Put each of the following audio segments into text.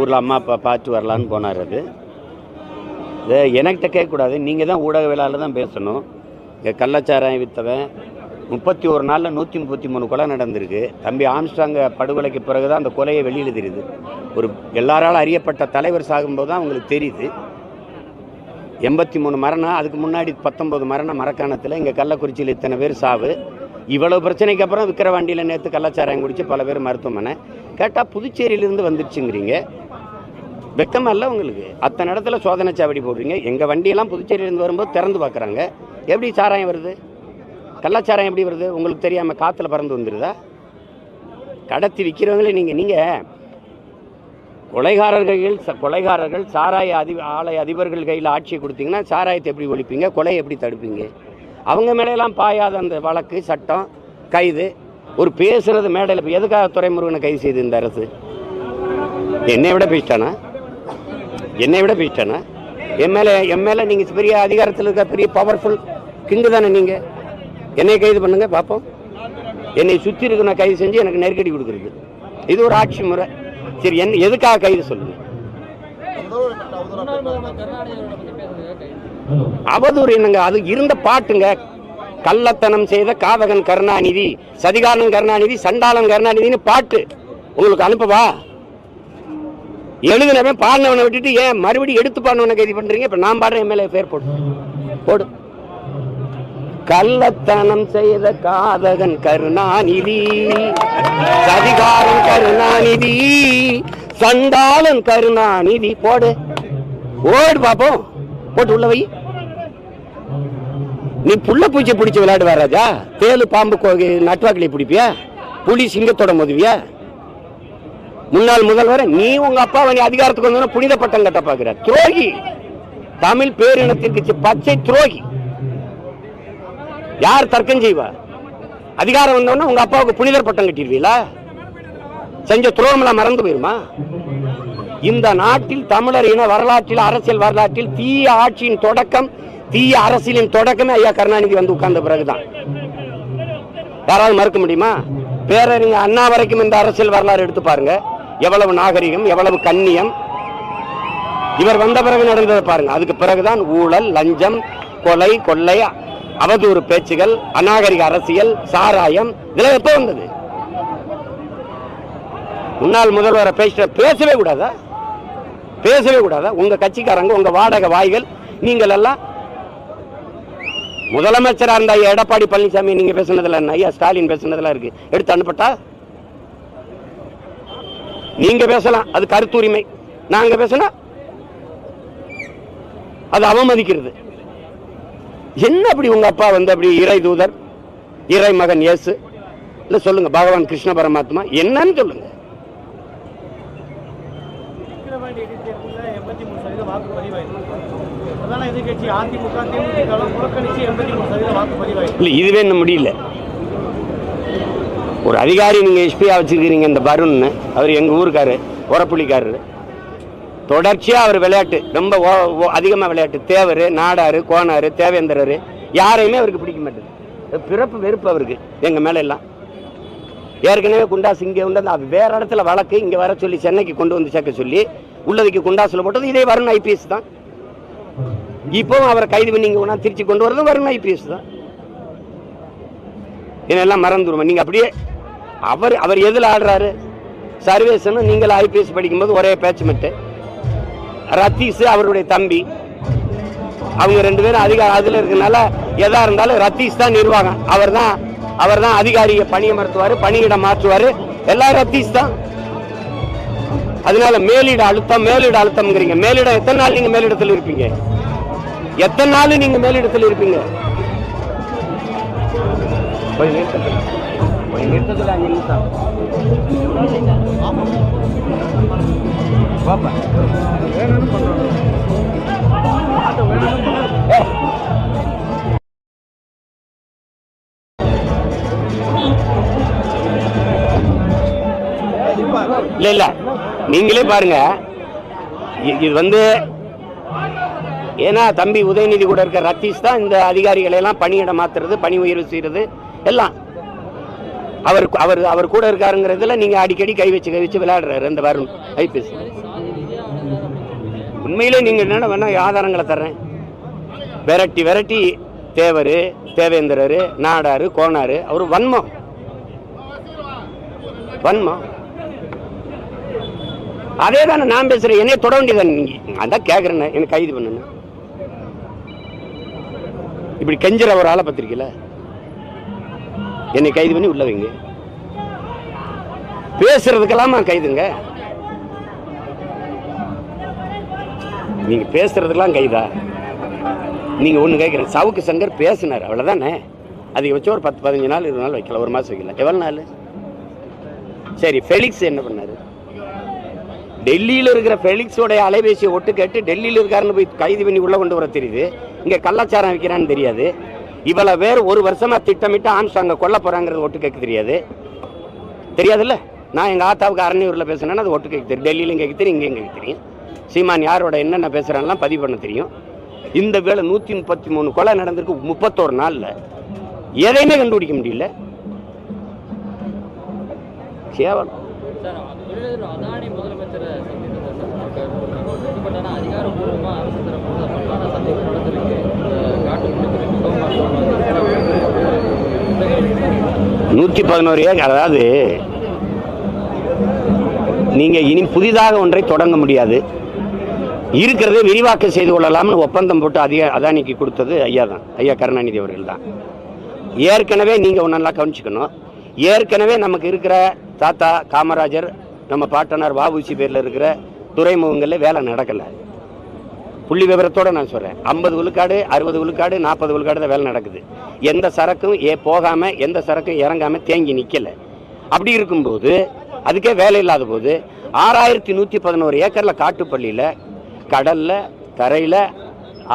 ஊரில் அம்மா அப்பா பார்த்து வரலான்னு போனார் அது. இது என்கிட்ட கேட்கக்கூடாது. நீங்கள் தான் ஊடகவியலாளர் தான் பேசணும். இங்கே கள்ளச்சாராயம் விற்றவன் முப்பத்தி ஒரு நாளில் நூற்றி முப்பத்தி மூணு கொலை நடந்திருக்கு. தம்பி ஆம்ஸ்டாங்க படுகொலைக்கு பிறகு தான் அந்த கொலையை வெளியில் தெரியுது. ஒரு எல்லாராலும் அறியப்பட்ட தலைவர் சாகும்போது தான் அவங்களுக்கு தெரியுது. எண்பத்தி மூணு மரணம் அதுக்கு முன்னாடி பத்தொம்பது மரணம் மரக்காணத்தில். இங்கே கள்ளக்குறிச்சியில் இத்தனை பேர் சாவு. இவ்வளவு பிரச்சனைக்கு அப்புறம் விக்கிரவாண்டியில் நேற்று கள்ளச்சாராயம் குடித்து பல பேர் மருத்துவமனை. கேட்டால் புதுச்சேரியிலேருந்து வந்துருச்சுங்கிறீங்க. வெக்கமாக இல்லை உங்களுக்கு. அத்தனை இடத்துல சோதனை சாவடி போடுறீங்க. எங்கள் வண்டியெல்லாம் புதுச்சேரியிலேருந்து வரும்போது திறந்து பார்க்குறாங்க. எப்படி சாராயம் வருது? கள்ளச்சாராயம் எப்படி வருது? உங்களுக்கு தெரியாமல் காற்றுல பறந்து வந்துடுதா கடத்தி விற்கிறவங்களே நீங்கள் நீங்கள் கொலைகாரர்கள் ச- கொலைகாரர்கள் சாராய அதி ஆலை அதிபர்கள் கையில் ஆட்சியை கொடுத்தீங்கன்னா சாராயத்தை எப்படி ஒழிப்பீங்க? கொலையை எப்படி தடுப்பீங்க? அவங்க மேலையெல்லாம் பாயாத அந்த வழக்கு சட்டம் கைது. ஒரு பேசுகிறது மேடையில் இப்போ எதுக்காக துறைமுருகனை கைது செய்து இந்த அரசு? என்னை விட பேசிட்டானா? என்னை விட பேசிட்டானா என் மேலே என் மேலே நீங்கள் பெரிய அதிகாரத்தில் இருக்க பெரிய பவர்ஃபுல் கிங்கு தானே நீங்கள் என்னை கைது பண்ணுங்க பார்ப்போம் என்னை சுற்றி இருக்க நான் கைது செஞ்சு எனக்கு நெருக்கடி கொடுக்குறது. இது ஒரு ஆட்சி முறை. சரி என்ன எதுக்காக கைது சொல்லுங்க? அவதூறு என்னங்க? அது இருந்த பாட்டுங்க. கள்ளத்தனம் செய்த காதகன் கருணாநிதி சதிகாரன் கருணாநிதி சண்டாளன் கருணாநிதின்னு பாட்டு. உங்களுக்கு அனுப்பவா? எழுதுனவன் பாடினவனை விட்டுட்டு ஏன் மறுபடியும் எடுத்து பாடினவனை கைது பண்றீங்க? இப்ப நான் பாடுற எம்எல்ஏ பேர் போடு. போடு. கள்ளத்தனம் செய்த காதகன் கருணாநிதி சதிகாரன் கருணாநிதி சண்டாளன் கருணாநிதி போடு. ஓடு பாப்போம். போட்டு உள்ள வை. நீ புள்ள பூச்சி பிடிச்சி விளையாடுவா ராஜா? தேலு பாம்பு கோ- நட்டுவாக்கிளி பிடிப்பியா? புலி சிங்கத்தோட மதுவியா? முன்னாள் முதல்வர் நீ உங்க அப்பாவை நீ அதிகாரத்துக்கு வந்தோன்னா புனித பட்டம் கட்ட பாக்குற துரோகி. தமிழ் பேரினத்திற்கு பச்சை துரோகி. யார் தர்க்கம் செய்வா? அதிகாரம் வந்தோடனே உங்க அப்பாவுக்கு புனிதர் பட்டம் கட்டிடுவீங்களா செஞ்ச துரோகம்லாம் மறந்து போயிருமா? இந்த நாட்டில் தமிழர் இன வரலாற்றில் அரசியல் வரலாற்றில் தீய ஆட்சியின் தொடக்கம் தீய அரசியலின் தொடக்கமே ஐயா கருணாநிதி வந்து உட்கார்ந்த பிறகுதான். யாராவது மறுக்க முடியுமா? பேரறிஞர் அண்ணா வரைக்கும் இந்த அரசியல் வரலாறு எடுத்து பாருங்க. எவ்வளவு நாகரிகம் எவ்வளவு கண்ணியம். இவர் வந்த பிறகு நடந்ததை பாருங்க. அதுக்கு பிறகுதான் ஊழல் லஞ்சம் கொலை கொள்ளை அவதூறு பேச்சுகள் அநாகரிக அரசியல் சாராயம் இதெல்லாம் எப்போ வந்தது? முன்னாள் முதல்வரை பேச பேசவே கூடாதா? பேசவே கூடாதா? உங்க கட்சிக்காரங்க உங்க வாடகை வாய்கள் நீங்கள் எல்லாம் முதலமைச்சராக இருந்த ஐயா எடப்பாடி பழனிசாமி நீங்க பேசுனதுல என்ன? ஐயா ஸ்டாலின் பேசுனதுல இருக்கு. எடுத்து அனுப்பட்டா? நீங்க பேசலாம். அது கருத்துரிமை நாங்க பேசினா அது அவமதிக்கிறது. என்ன அப்படி உங்க அப்பா வந்து அப்படி இறை தூதர் இறை மகன் இயேசு? இல்ல சொல்லுங்க பகவான் கிருஷ்ண பரமாத்மா என்னன்னு சொல்லுங்க. இதுவே இன்னும் முடியல. ஒரு அதிகாரி நீங்கள் எஸ்பியாக வச்சுருக்கிறீங்க இந்த வருண்னு. அவர் எங்கள் ஊருக்காரு உரப்புள்ளிக்காரரு தொடர்ச்சியாக அவர் விளையாட்டு ரொம்ப அதிகமாக விளையாட்டு. தேவர் நாடார் கோனார் தேவேந்திரர் யாரையுமே அவருக்கு பிடிக்க மாட்டேது. பிறப்பு வெறுப்பு அவருக்கு எங்கள் மேலே எல்லாம் ஏற்கனவே குண்டாஸ் இங்கே வந்து அது வேறு இடத்துல வழக்கு இங்கே வர சொல்லி சென்னைக்கு கொண்டு வந்து சேர்க்க சொல்லி உள்ளதுக்கு குண்டாஸில் போட்டது இதே வருண் ஐபிஎஸ் தான். இப்போவும் அவரை கைது பண்ணி இங்கே கொண்டா திருச்சி கொண்டு வரதும் வருண் ஐபிஎஸ் தான். இதெல்லாம் மறந்துடுவோம் நீங்கள் அப்படியே அவர் அவர் எதில் ஆடுறாரு? சர்வேசனும் நீங்கள் ஐபிஎஸ் படிக்கும்போது ஒரே பேட்ச் மெட்டு. ரத்தீஸ் அவருடைய தம்பி. அவங்க ரெண்டு பேரும் அதிகாரம் அதில் இருக்கனால எதா இருந்தாலும் ரத்தீஸ் தான் நிர்வாகம் அவர் தான் அவர் தான் அதிகாரியை பணியமர்த்துவார் பணியிடம் மாற்றுவார். எல்லாம் ரத்தீஸ் தான். அதனால மேலிட அழுத்தம் மேலிட அழுத்தம்ங்கிறீங்க. மேலிடம் எத்தனை நாள் நீங்க மேலிடத்தில் இருப்பீங்க? எத்தனை நாள் நீங்க மேலிடத்தில் இருப்பீங்க? போய் நிறுத்தத்துல போய் இல்ல இல்ல. நீங்களே பாருங்க. இது வந்து ஏன்னா தம்பி உதயநிதி கூட இருக்க ரத்தீஷ் தான் இந்த அதிகாரிகளை எல்லாம் பணியிட மாத்துறது பணி உயர்வு செய்யறது எல்லாம். அவர் அவர் அவர் கூட இருக்காருங்கிறதுல நீங்க அடிக்கடி கை வச்சு கை வச்சு விளையாடுறாரு அந்த வருண். ஐபிஎஸ். உண்மையிலே நீங்க என்ன வேணா ஆதாரங்களை தர்றேன். விரட்டி விரட்டி தேவர் தேவேந்திரர் நாடாரு கோனாரு அவர் வன்மம். வன்மம். அதே தானே நான் பேசுறேன். என்னைய தொட வேண்டியதானே நீங்க? அதான் கேட்குறேன் எனக்கு கைது பண்ணுங்க. இப்படி கெஞ்சிற ஒரு ஆளை பத்திரிக்கல என்னை கைது பண்ணி உள்ள வைங்க. பேசுறதுக்கெல்லாமா கைதுங்க? நீங்க பேசுறதுக்கெல்லாம் கைதா? நீங்க ஒண்ணு கேட்குறேன் சவுக்கு சங்கர் பேசினார் அவ்வளவுதானே? அதுக்கு வச்சு ஒரு பத்து பதினஞ்சு நாள் இருபது நாள் வைக்கல ஒரு மாசம் வைக்கல. எவ்வளவு நாள்? சரி ஃபெலிக்ஸ் என்ன பண்ணார்? டெல்லியில் இருக்கிற ஃபெலிக்ஸோடைய அலைபேசியை ஒட்டு கேட்டு டெல்லியில் இருக்காருன்னு போய் கைது பண்ணி உள்ளே கொண்டு வர தெரியுது. இங்கே கள்ளச்சாரம் வைக்கிறான்னு தெரியாது. இவ்வளவு பேர் ஒரு வருஷமா திட்டமிட்டு ஆம்ஸ்டாங்க கொல்ல போறாங்கிறது ஒட்டு கேட்க தெரியாது. தெரியாதுல்ல? நான் எங்கள் ஆத்தாவுக்கு அரணியூரில் பேசுனேன்னா அது ஒட்டு கேட்க தெரியும். டெல்லியிலும் கேட்க தெரியும் இங்கேயும் கேட்க தெரியும். சீமான் யாரோட என்னென்ன பேசுகிறான்லாம் பதிவு பண்ண தெரியும். இந்த வேலை நூற்றி முப்பத்தி மூணு கொலை நடந்திருக்கு முப்பத்தோரு நாளில். எதையுமே கண்டுபிடிக்க முடியல. கேவலம். அதானி அதிகாரப்பூர்வமாக அரசு தரப்பு நூற்றி பதினோரு ஏக்கர் அதாவது நீங்கள் இனி புதிதாக ஒன்றை தொடங்க முடியாது. இருக்கிறதே விரிவாக்கம் செய்து கொள்ளலாம்னு ஒப்பந்தம் போட்டு அதிக அதானிக்கு கொடுத்தது ஐயா தான் ஐயா கருணாநிதி அவர்கள் தான். ஏற்கனவே நீங்கள் ஒன்றெல்லாம் கவனிச்சுக்கணும். ஏற்கனவே நமக்கு இருக்கிற தாத்தா காமராஜர் நம்ம பாட்டனார் வாபூசி பேரில் இருக்கிற துறைமுகங்களில் வேலை நடக்கலை. புள்ளி விவரத்தோடு நான் சொல்கிறேன் ஐம்பது விழுக்காடு அறுபது விழுக்காடு நாற்பது விழுக்காடு தான் வேலை நடக்குது. எந்த சரக்கும் ஏ போகாமல் எந்த சரக்கும் இறங்காமல் தேங்கி நிற்கலை அப்படி இருக்கும்போது அதுக்கே வேலை இல்லாத போது ஆறாயிரத்தி நூற்றி பதினோரு ஏக்கரில் காட்டுப்பள்ளியில் கடலில் தரையில்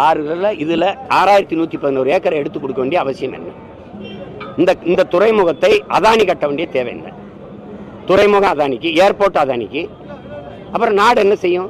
ஆறுகளில் இதில் ஆறாயிரத்தி நூற்றி பதினோரு ஏக்கரை எடுத்து கொடுக்க வேண்டிய அவசியம் என்ன? இந்த இந்த துறைமுகத்தை அதானி கட்ட வேண்டிய தேவை என்ன? துறைமுகம் அதானிக்கு ஏர்போர்ட் அதானிக்கு அப்புறம் நாடு என்ன செய்யும்?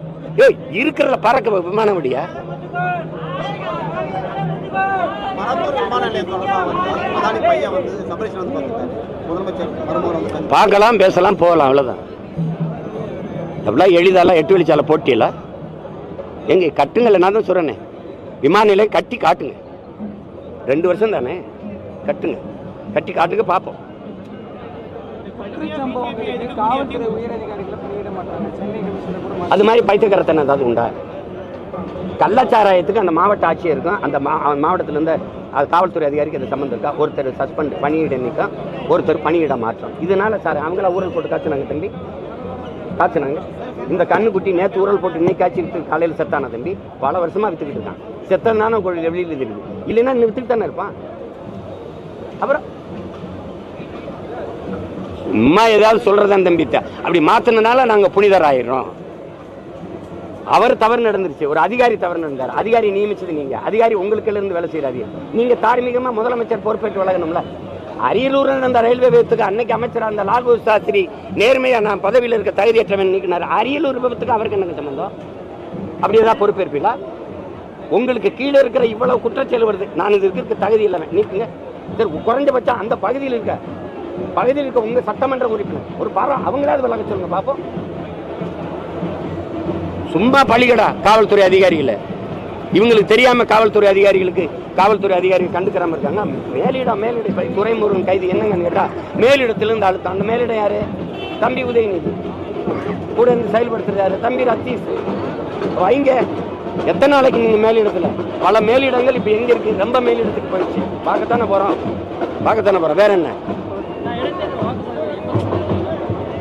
ஏய் இருக்கிறல பறக்க விமான சந்திச்சு பார்க்கலாம் பேசலாம் போகலாம் அவ்வளோதான் அப்படிலாம் எளிதாலாம் எட்டு வழிச்சாலை போட்டியில? எங்க கட்டுங்கல்ல நான் தான் சொல்கிறேனே விமான நிலையம் கட்டி காட்டுங்க. ரெண்டு வருஷம் தானே கட்டுங்க. கட்டி காட்டுங்க பார்ப்போம். காவல்துறை மாட்டாங்க. சென்னை கமிஷனர் கூட அது மாதிரி பைத்தியக்காரத்தனம் ஏதாவது உண்டா? கள்ளச்சாராயத்துக்கு அந்த மாவட்ட ஆட்சியருக்கும் அந்த மா மாவட்டத்தில் இருந்த அது காவல்துறை அதிகாரிக்கு அது சம்மந்தம் இருக்கா? ஒருத்தர் சஸ்பெண்ட் பணியிட நீக்கம் ஒருத்தர் பணியிட மாற்றம். இதனால சார் அவங்கள ஊரல் போட்டு காய்ச்சினாங்க தம்பி. காய்ச்சினாங்க. இந்த கண்ணுக்குட்டி நேற்று ஊரல் போட்டு இன்னைக்கு காய்ச்சி காலையில் செத்தான தம்பி? பல வருஷமாக வித்துக்கிட்டு இருக்கான். செத்தனான வெளியில் தெரியுது. இல்லைன்னா இன்னும் தானே இருப்பான். அப்புறம் அம்மா ஏதாவது சொல்கிறதான் தம்பி அப்படி மாற்றினதுனால நாங்க புனிதர் ஆயிடுறோம் அவர் தவறு நடந்துருச்சு. ஒரு அதிகாரி தவறு நடந்தார். அதிகாரி நியமிச்சது நீங்க. அதிகாரி உங்களுக்கு இருந்து வேலை செய்யறாரு நீங்க தார்மீகமா முதலமைச்சர் பொறுப்பேற்று வழங்கணும்ல. அரியலூர்ல நடந்த ரயில்வே விபத்துக்கு அன்னைக்கு அமைச்சர் அந்த லால் சாஸ்திரி நேர்மையா நான் பதவியில் இருக்க தகுதியற்றவன் நீக்கினார். அரியலூர் விபத்துக்கு அவருக்கு என்ன சம்பந்தம்? அப்படி ஏதாவது பொறுப்பேற்பீங்களா? உங்களுக்கு கீழே இருக்கிற இவ்வளவு குற்றச்செயல் வருது. நான் இது இருக்க தகுதி இல்லாமல் நீக்குங்க சரி குறைஞ்சபட்சம் அந்த பகுதியில் இருக்க பகுதியில் இருக்க உங்க சட்டமன்ற உறுப்பினர். ஒரு பாரா அவங்களாவது விளக்க சொல்லுங்க பார்ப்போம். சும்மா பழிகடா காவல்துறை அதிகாரிகளை. இவங்களுக்கு தெரியாம காவல்துறை அதிகாரிகளுக்கு காவல்துறை அதிகாரிகள் கண்டுக்கிறாம இருக்காங்க. மேலிடம் மேலிட இப்ப கைது என்னங்கன்னு கேட்டா மேலிடத்திலிருந்து அழுத்தம் அந்த மேலிடம் யாரு? தம்பி உதயநிதி. கூட இருந்து செயல்படுத்துறாரு. தம்பி ரத்தீஷ் வைங்க எத்தனை நாளைக்கு நீங்க மேலிடத்துல? பல மேலிடங்கள் இப்ப எங்க இருக்கு? ரொம்ப மேலிடத்துக்கு போயிடுச்சு. பார்க்கத்தானே போறோம். பார்க்கத்தானே போறோம். வேற என்ன?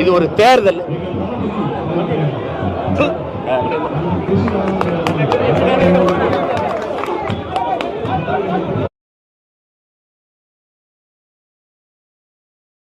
இது ஒரு தேர்தல் து.